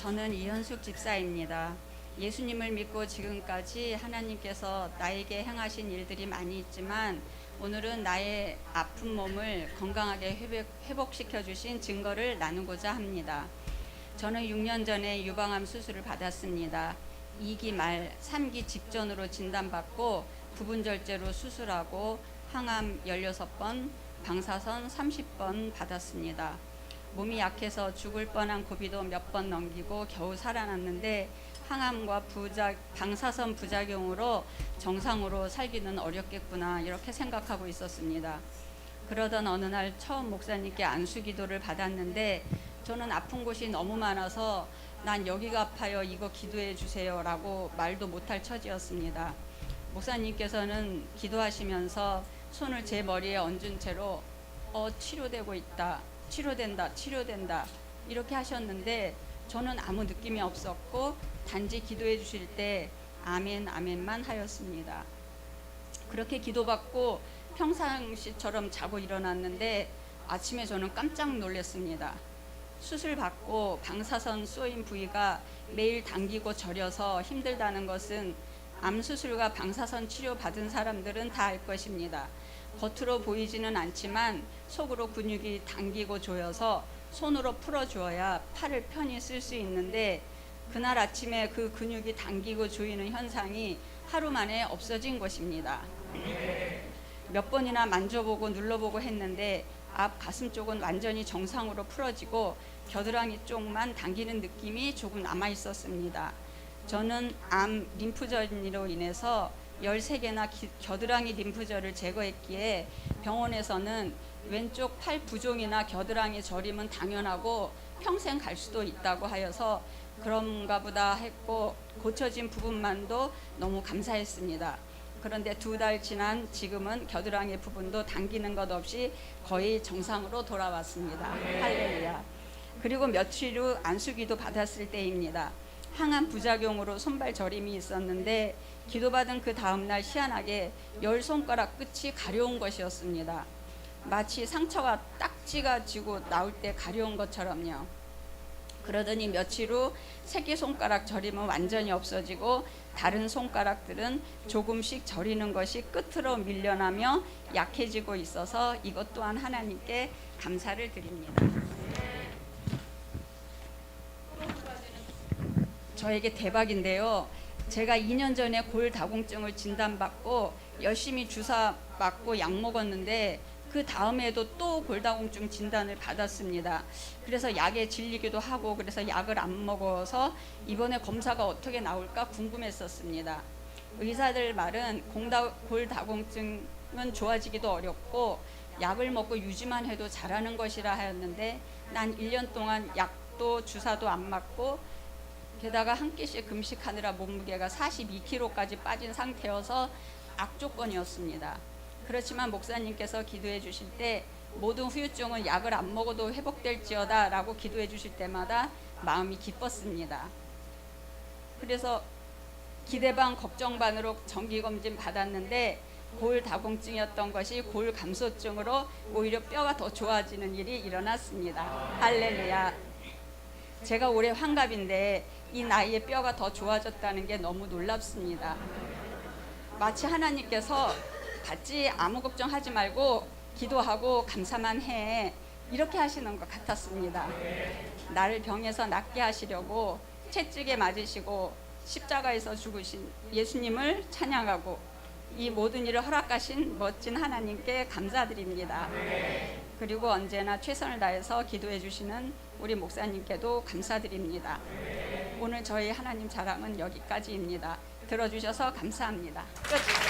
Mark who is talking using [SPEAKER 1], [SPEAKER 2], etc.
[SPEAKER 1] 저는 이현숙 집사입니다. 예수님을 믿고 지금까지 하나님께서 나에게 행하신 일들이 많이 있지만 오늘은 나의 아픈 몸을 건강하게 회복, 회복 시켜 주신 증거를 나누고자 합니다. 저는 6년 전에 유방암 수술을 받았습니다. 2기 말 3기 직전으로 진단받고 부분절제로 수술하고 항암 16번, 방사선 30번 받았습니다. 몸이 약해서 죽을 뻔한 고비도 몇 번 넘기고 겨우 살아났는데 항암과 부작, 방사선 부작용으로 정상으로 살기는 어렵겠구나 이렇게 생각하고 있었습니다. 그러던 어느 날 처음 목사님께 안수 기도를 받았는데 저는 아픈 곳이 너무 많아서 난 여기가 아파요 이거 기도해 주세요라고 말도 못할 처지였습니다. 목사님께서는 기도하시면서 손을 제 머리에 얹은 채로 어 치료되고 있다 치료된다 치료된다 이렇게 하셨는데 저는 아무 느낌이 없었고 단지 기도해 주실 때 아멘 아멘만 하였습니다. 그렇게 기도받고 평상시처럼 자고 일어났는데 아침에 저는 깜짝 놀랐습니다. 수술 받고 방사선 쏘인 부위가 매일 당기고 저려서 힘들다는 것은 암 수술과 방사선 치료 받은 사람들은 다 알 것입니다. 겉으로 보이지는 않지만 속으로 근육이 당기고 조여서 손으로 풀어 주어야 팔을 편히 쓸 수 있는데 그날 아침에 그 근육이 당기고 조이는 현상이 하루 만에 없어진 것입니다. 몇 번이나 만져보고 눌러보고 했는데 앞 가슴 쪽은 완전히 정상으로 풀어지고 겨드랑이 쪽만 당기는 느낌이 조금 남아 있었습니다. 저는 암 림프절로 인해서 13개나 기, 겨드랑이 림프절을 제거했기에 병원에서는 왼쪽 팔 부종이나 겨드랑이 저림은 당연하고 평생 갈 수도 있다고 하여서 그런가 보다 했고 고쳐진 부분만도 너무 감사했습니다. 그런데 두 달 지난 지금은 겨드랑이 부분도 당기는 것 없이 거의 정상으로 돌아왔습니다. 할렐루야. 그리고 며칠 후 안수기도 받았을 때입니다. 항암 부작용으로 손발 저림이 있었는데 기도받은 그 다음날 희한하게 열 손가락 끝이 가려운 것이었습니다. 마치 상처가 딱지가 지고 나올 때 가려운 것처럼요. 그러더니 며칠 후 새끼 손가락 저림은 완전히 없어지고 다른 손가락들은 조금씩 저리는 것이 끝으로 밀려나며 약해지고 있어서 이것 또한 하나님께 감사를 드립니다. 저에게 대박인데요. 제가 2년 전에 골다공증을 진단받고 열심히 주사 맞고 약 먹었는데 그 다음에도 또 골다공증 진단을 받았습니다. 그래서 약에 질리기도 하고 그래서 약을 안 먹어서 이번에 검사가 어떻게 나올까 궁금했었습니다. 의사들 말은 공다, 골다공증은 좋아지기도 어렵고 약을 먹고 유지만 해도 잘하는 것이라 하였는데 난 1년 동안 약도 주사도 안 맞고 게다가 한 끼씩 금식하느라 몸무게가 42kg까지 빠진 상태여서 악조건이었습니다. 그렇지만 목사님께서 기도해 주실 때 모든 후유증은 약을 안 먹어도 회복될지어다 라고 기도해 주실 때마다 마음이 기뻤습니다. 그래서 기대 반 걱정 반으로 정기 검진 받았는데 골 다공증이었던 것이 골 감소증으로 오히려 뼈가 더 좋아지는 일이 일어났습니다. 할렐루야. 제가 올해 환갑인데 이 나이에 뼈가 더 좋아졌다는 게 너무 놀랍습니다. 마치 하나님께서 같이 아무 걱정하지 말고 기도하고 감사만 해 이렇게 하시는 것 같았습니다. 나를 병에서 낫게 하시려고 채찍에 맞으시고 십자가에서 죽으신 예수님을 찬양하고 이 모든 일을 허락하신 멋진 하나님께 감사드립니다. 그리고 언제나 최선을 다해서 기도해 주시는 우리 목사님께도 감사드립니다. 오늘 저희 하나님 자랑은 여기까지입니다. 들어주셔서 감사합니다. 끝.